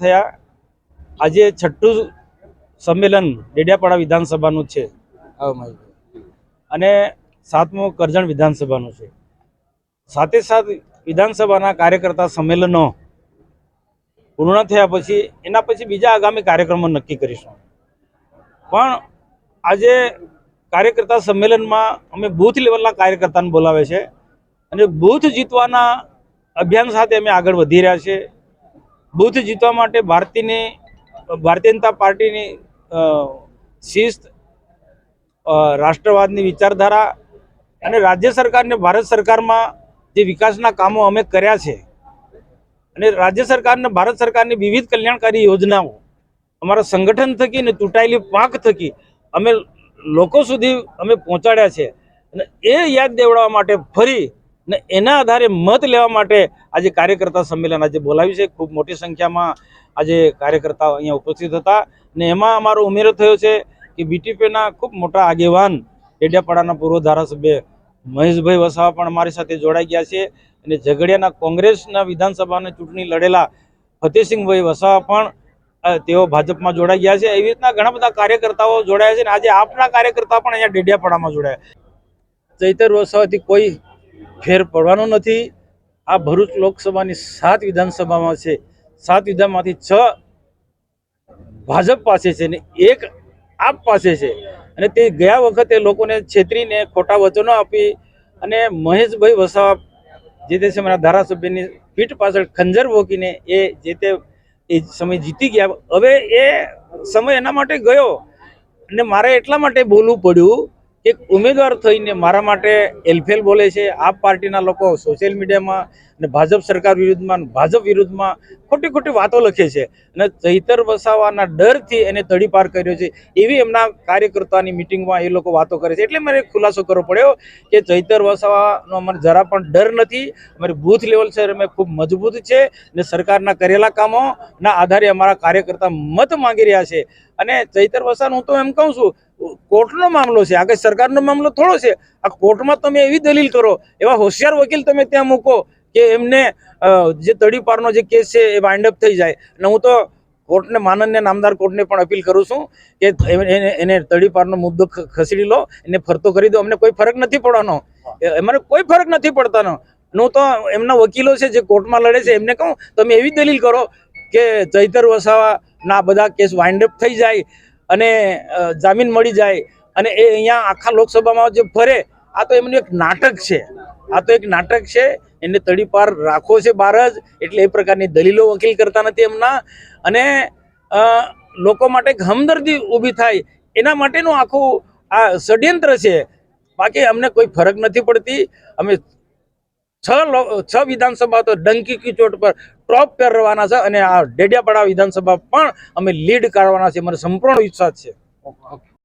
થયા. આજે છઠ્ઠું સંમેલન ડેડિયાપાડા વિધાનસભાનું છે. અને સાતમું કરજણ વિધાનસભાનું છે. સાથે સાથ વિધાનસભાના કાર્યકર્તા સંમેલનો પૂર્ણ થયા પછી એના પછી બીજા આગામી કાર્યક્રમો નક્કી કરીશું. પણ આજે કાર્યકર્તા સંમેલનમાં અમે બૂથ લેવલના કાર્યકર્તાને બોલાવે છે અને બૂથ જીતવાના અભિયાન સાથે અમે આગળ વધી રહ્યા છીએ. બૂથ જીતવા માટે ભારતીને, ભારતીય જનતા પાર્ટીની શિસ્ત રાષ્ટ્રવાદની વિચારધારા અને રાજ્ય સરકારને ભારત સરકારમાં જે વિકાસના કામો અમે કર્યા છે. અને રાજ્ય સરકારને ભારત સરકારની વિવિધ કલ્યાણકારી યોજનાઓ, અમારા સંગઠન થકી ને તૂટાયેલી પાંખ થકી અમે લોકો સુધી અમે પહોંચાડ્યા છે. અને એ યાદ દેવડાવવા માટે ફરી ને એના આધારે મત લેવા માટે આજે કાર્યકર્તા સંમેલન આજે બોલાવ્યું છે. ખૂબ મોટી સંખ્યામાં આજે કાર્યકર્તાઓ અહીંયા ઉપસ્થિત હતા ને એમાં અમારો ઉમેરો થયો છે કે બીટીપીના ખૂબ મોટા આગેવાન ડેડિયાપાડાના પૂર્વ ધારાસભ્ય મહેશભાઈ વસાવા પણ અમારી સાથે જોડાઈ ગયા છે અને ઝઘડિયાના કોંગ્રેસના વિધાનસભાની ચૂંટણી લડેલા ફતેહસિંહભાઈ વસાવા પણ તેઓ ભાજપમાં જોડાઈ ગયા છે. એવી રીતના ઘણા બધા કાર્યકર્તાઓ જોડાયા છે અને આજે આપના કાર્યકર્તા પણ અહીંયા ડેડિયાપાડામાં જોડાયા. ચૈતર વસાવાથી કોઈ ફેર પડવાનો નથી. આ ભરૂચ લોકસભાની સાત વિધાનસભામાં છે. સાત વિધાનમાંથી છ ભાજપ પાસે છે ને એક આપ પાસે છે. અને તે ગયા વખતે લોકોને છેતરીને ખોટા વચનો આપી અને મહેશભાઈ વસાવા જે તે સમયના ધારાસભ્યની પીઠ પાછળ ખંજર ભોકીને એ જે તે એ સમય જીતી ગયા. હવે એ સમય એના માટે ગયો. અને મારે એટલા માટે બોલવું પડ્યું કે ઉમેદવાર થઈને મારા માટે એલફેલ બોલે છે. આપ પાર્ટીના લોકો સોશિયલ મીડિયામાં અને ભાજપ સરકાર વિરુદ્ધમાં ભાજપ વિરુદ્ધમાં ખોટી ખોટી વાતો લખે છે. અને ચૈતર વસાવાના ડરથી એને તડીપાર કર્યો છે. એવી એમના કાર્યકર્તાની મિટિંગમાં એ લોકો વાતો કરે છે. એટલે મારે ખુલાસો કરવો પડ્યો કે ચૈતર વસાવાનો અમારે જરા પણ ડર નથી. અમારી બૂથ લેવલ છે, અમે ખૂબ મજબૂત છે ને સરકારના કરેલા કામોના આધારે અમારા કાર્યકર્તા મત માંગી રહ્યા છે. અને ચૈતર વસાવાનું હું તો એમ કહું છું, કોર્ટનો મામલો છે આ કઈ સરકારનો મામલો થોડો છે. આ કોર્ટમાં તમે એવી દલીલ કરો, એવા હોશિયાર વકીલ તમે ત્યાં મૂકો. કે એમને જે તડીપારનો જે કેસ છે એ વાઇન્ડ અપ થઈ જાય. અને હું તો કોર્ટને, માનન્ય નામદાર કોર્ટને પણ અપીલ કરું છું કે એને- તડીપારનો મુદ્દો ખસેડી લો, એને ફરતો કરી દો. અમને કોઈ ફરક નથી પડવાનો. અમારે કોઈ ફરક નથી પડતાનો. હું તો એમના વકીલો છે જે કોર્ટમાં લડે છે, એમને કહું, તમે એવી દલીલ કરો કે ચૈતર વસાવાના બધા કેસ વાઇન્ડ અપ થઈ જાય અને જામીન મળી જાય અને એ અહીંયા આખા લોકસભામાં જે ફરે, આ તો એમનું એક નાટક છે. આ તો એક નાટક છે. એને તડીપાર રાખો છે બહાર જ એટલે એ પ્રકારની દલીલો વકીલ કરતા નથી એમના. અને લોકો માટે એક હમદર્દી ઊભી થાય. એના માટેનું આખું આ ષડયંત્ર છે. બાકી અમને કોઈ ફરક નથી પડતી. અમે છ છ વિધાનસભા તો ડંકી કી ચોટ પર ટોપ કરવાના છે અને આ ડેડિયાપાડા વિધાનસભા પણ અમે લીડ કરવાના છે. મને સંપૂર્ણ વિશ્વાસ છે.